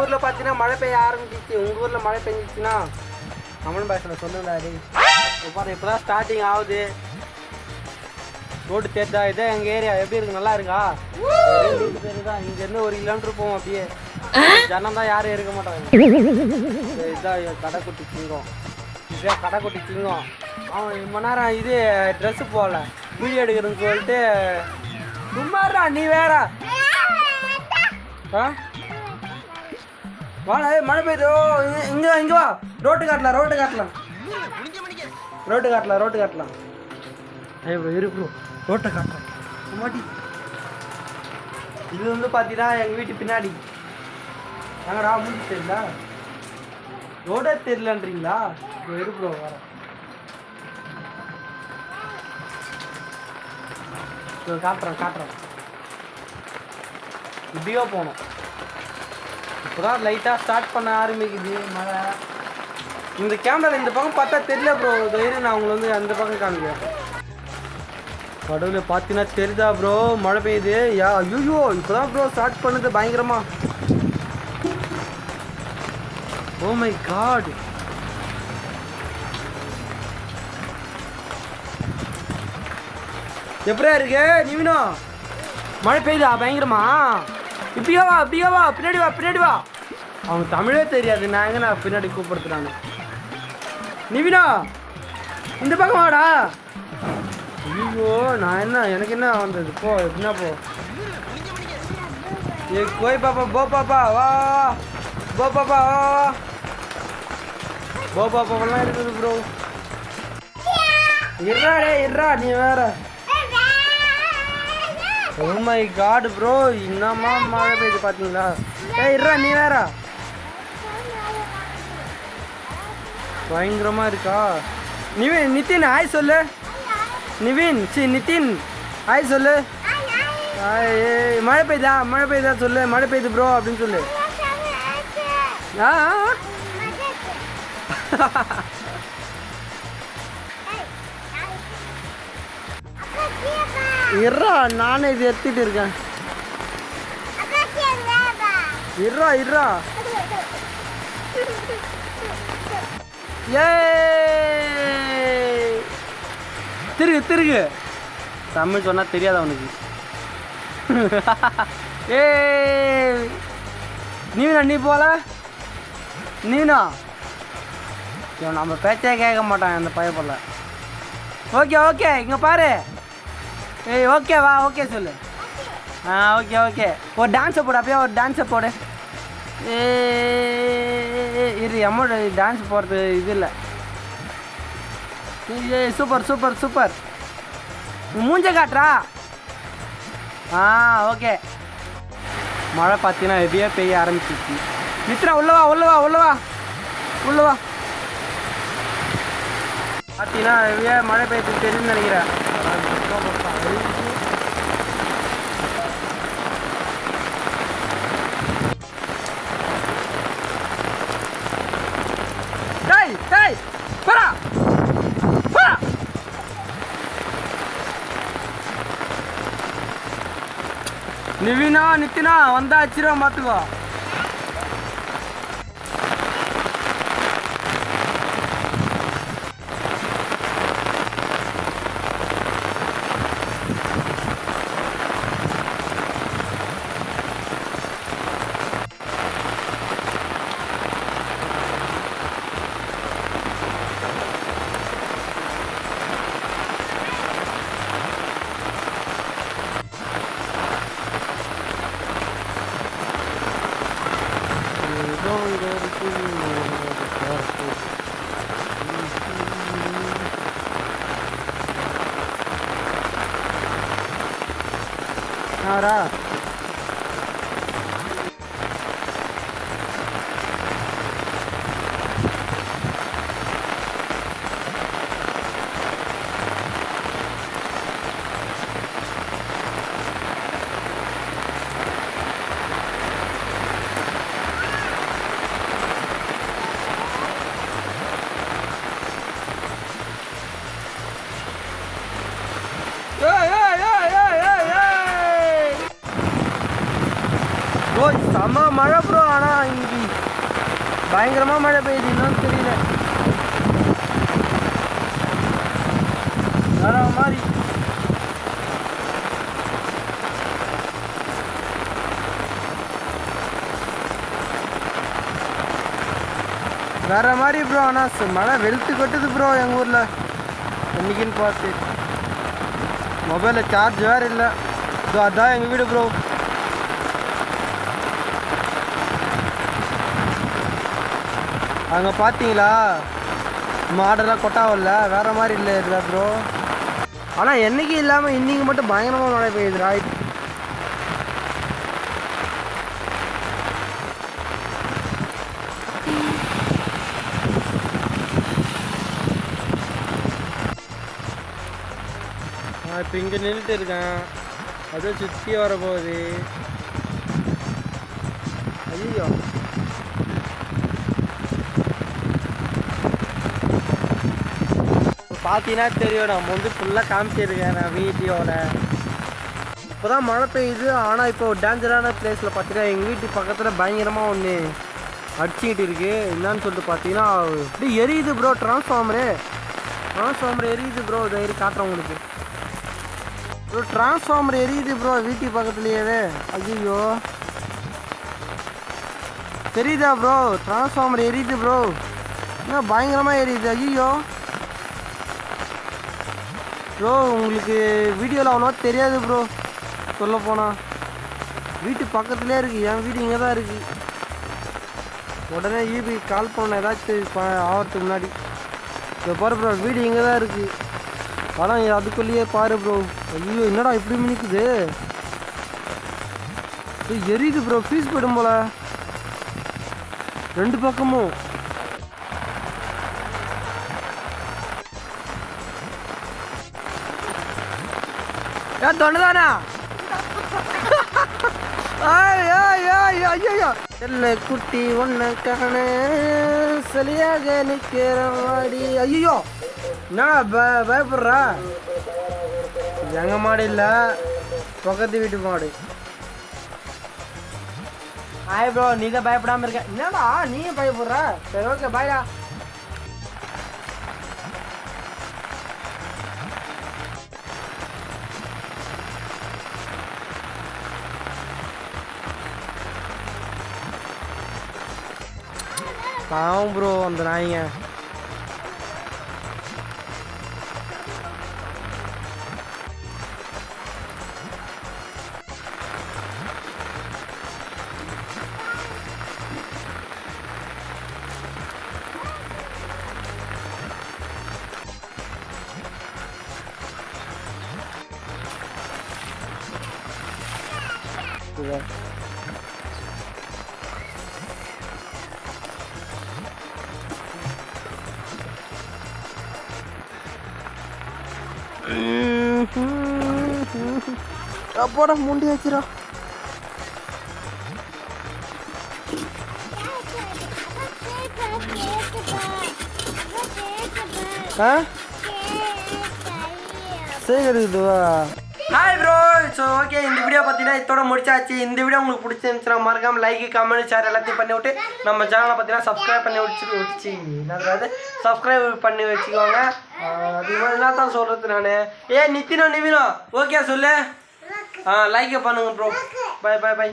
ஊர்ல பாத்தீங்கன்னா மழை பெய்ய ஆரம்பிச்சிச்சு. உங்க ஊர்ல மழை பெஞ்சிச்சுன்னா கமல் பாஷல சொல்லுங்க டேய். இப்போ இப்பதான் ஸ்டார்டிங் ஆகுது. ரோடு தேர்தா இதே எங்க ஏரியா எப்படி இருக்கு? நல்லா இருக்கா? பேரு தான் இங்க இருந்து ஒரு கிலோமீட்டர் போவோம் அப்படியே. ஜனம் தான் யாரும் இருக்க மாட்டாங்க. இது- இதான் கடைக்குட்டி சிங்கம். இதுதான் கடைக்குட்டி சிங்கம். அவன் ரொம்ப நேரம் இது ட்ரெஸ் போடல. வீடியோ எடுக்கிறேன்னு சொல்லிட்டு சும்மாடா நீ வேற. ஆ? வாடா மழை பெய்யுது. ஓ, இங்க- இங்க வா, வா. ரோட்டு காட்டலாம் ரோட்டு காட்டலாம். ரோட்டு காட்டலாம் ரோட்டு காட்டலாம். ஐயோ இரு ப்ரோ ரோட்டை காட்டலாம் மாட்டி இது வந்து பார்த்தீங்கன்னா எங்கள் வீட்டு பின்னாடி. நாங்கடா மூஞ்சி தெரியல. ரோடே தெரியலன்றீங்களா? இப்போ இரு ப்ரோ வர காட்டுறேன் காட்டுறேன் இப்படியோ போகணும். இப்போதான் லைட்டாக ஸ்டார்ட் பண்ண ஆரம்பிக்குது மழை. இந்த கேமரா இந்த பக்கம் பார்த்தா தெரியல ப்ரோ தைரியம் நான் உங்களை வந்து அந்த பக்கம் காமிக்கிறேன். கடவுளை பார்த்தீங்கன்னா தெரியுதா ப்ரோ மழை பெய்யுது. யா ஐயோ இப்போதான் ப்ரோ ஸ்டார்ட் பண்ணுது பயங்கரமா. Oh ஓ மை காட் எப்படியா இருக்கு? நிவினோ மழை பெய்யுதா? பயங்கரமா? இப்படியா வா அப்படியா வா. பின்னாடி வா பின்னாடி வா. அவனுக்கு தமிழே தெரியாது. நான் நான் பின்னாடி கூப்பிடுறாங்க நிவினா இந்த பக்கம் வாடா. ஐயோ நான் என்ன எனக்கு என்ன வந்தது? போ எப்படின்னா போ? ஏ கோய் பாப்பா போ பாப்பா வா போ பாப்பா வா போ பாப்பாவெல்லாம் இருக்குது ப்ரோ இருடா டே இருடா நீ வேற. ஓ மை காட் ப்ரோ என்னம்மா மழை பெய்யுது பார்த்தீங்களா ஏய் இருடா நீ வேற. பயங்கரமா இருக்கா? நிவின் நிதின் ஹாய் சொல்லு. நிவின் சி நிதின் ஹாய் சொல்லு. மழை பெய்யுதா மழை பெய்யுதா சொல்லு. மழை பெய்யுது ப்ரோ அப்படின்னு சொல்லு. ஆ ஆ, நானே இது எடுத்துட்டு இருக்கேன். இருடா இருடா. ஏய். திருகு திருகு. தமிழ் சொன்னால் தெரியாது அவனுக்கு. ஏய். நீனா நீ போல? நீனா இவன் நம்ம பேச்சே கேட்க மாட்டான் அந்த பயப்படல ஓகே ஓகே இங்கே பாரு. ஏய் ஓகே வா ஓகே சொல்லு. ஆ ஓகே ஓகே. ஒரு டான்ஸை போடு அப்படியே ஒரு டான்ஸை போடு. ஏ இரு அமௌண்ட் டான்ஸ் போகிறது இது இல்லை. ஏ சூப்பர் சூப்பர் சூப்பர் மூஞ்ச காட்டுறா. ஆ ஓகே மழை பார்த்தீங்கன்னா ஹெவியாக பெய்ய ஆரம்பிச்சிச்சு மித்ரா உள்ளவா உள்ளவா உள்ளவா உள்ளவா பார்த்தீங்கன்னா ஹெவியாக மழை பெய்யுது தெரியும்னு நினைக்கிறேன் டேய் டேய் போடா போடா நிவினா நித்தினா வந்தா அச்சிரோ Caraca! பயங்கரமாக மழை பெய்யுது தெரியல. வேற மாதிரி. வேற மாதிரி ப்ரோ ஆனால் மழை வெளுத்து கொட்டுது ப்ரோ எங்கள் ஊரில். இன்னைக்குன்னு பார்த்து. மொபைலில் சார்ஜ் வேறு இல்லை. ஸோ அதான் எங்கள் வீடு ப்ரோ அங்கே பார்த்தீங்களா மாடெல்லாம் கொட்டாவில்ல வேற மாதிரி இல்லை இல்லை ப்ரோ ஆனால் என்னைக்கு இல்லாமல் இன்னைக்கு மட்டும் பயங்கரமாக மழை பெய்யுதுடா. நான் இப்போ இங்கே நின்றுட்டு இருக்கேன். அதுவும் சுற்றி வர போகுது ஐயோ பார்த்தீங்கன்னா தெரியும் நம்ம வந்து ஃபுல்லாக காமிச்சிருக்கேன் நான் வீடியோட இப்போ தான் மழை பெய்யுது ஆனால் இப்போ டேஞ்சரான பிளேஸில் பார்த்தீங்கன்னா எங்கள் வீட்டு பக்கத்தில் பயங்கரமாக ஒன்று அடிச்சுக்கிட்டு இருக்கு. என்னன்னு சொல்லிட்டு பார்த்தீங்கன்னா இப்படி எரியுது ப்ரோ டிரான்ஸ்ஃபார்மரு டிரான்ஸ்ஃபார்மர் எரியுது ப்ரோ இதை எரி காட்டுறேன் உங்களுக்கு. ப்ரோ டிரான்ஸ்ஃபார்மர் எரியுது ப்ரோ வீட்டு பக்கத்துலேயே ஐயோ தெரியுதா ப்ரோ டிரான்ஸ்ஃபார்மர் எரியுது ப்ரோ என்ன பயங்கரமாக எரியுது? ஐயோ ப்ரோ உங்களுக்கு வீடியோவில் அவ்வளோவா தெரியாது ப்ரோ சொல்ல போனால் வீட்டு பக்கத்துலேயே இருக்குது என் வீடு இங்கே தான் இருக்குது உடனே ஈபி கால் பண்ண ஏதாச்சும் ஆகிறதுக்கு முன்னாடி. இப்போ பாரு ப்ரோ வீடு இங்கே தான் இருக்குது ஆனால் அதுக்குள்ளேயே பாரு ப்ரோ ஐயோ என்னடா இப்படி மினிக்குது? எரியுது ப்ரோ ஃபீஸ் போயிடும் போல. ரெண்டு பக்கமும். ஏன் தொண்டதானா செல்ல குட்டி ஒன்ன காண சரியாக நிக்கிறாடி ஐயோ என்ன பயப்படுறா? எங்க மாடு இல்ல? பக்கத்து வீட்டு மாடு. ஆய் ப்ரோ நீ தான் பயப்படாம இருக்க. என்னடா நீ பயப்படுற? சரி ஓகே பாய்டா பாவம் ப்ரோ அந்த நாய்ங்க இதோ. அப்பாடா முண்டி ஆ? ஹாய் ப்ரோ ஸோ ஓகே இந்த வீடியோ பார்த்தீங்கன்னா இதோட முடிச்சாச்சு. இந்த வீடியோ உங்களுக்கு பிடிச்சிருந்துச்சுன்னா மறக்காம லைக் கமெண்ட் ஷேர் எல்லாத்தையும் பண்ணி விட்டு நம்ம சேனலை பார்த்தீங்கன்னா சப்ஸ்கிரைப் பண்ணி வச்சு வச்சு. அதாவது சப்ஸ்கிரைப் பண்ணி வச்சுக்கோங்க. அது மாதிரி என்ன தான் சொல்கிறது நான். ஏ நித்தினோ நிவினோ ஓகே சொல்லு. ஆ லைக் பண்ணுங்க ப்ரோ பை பை பை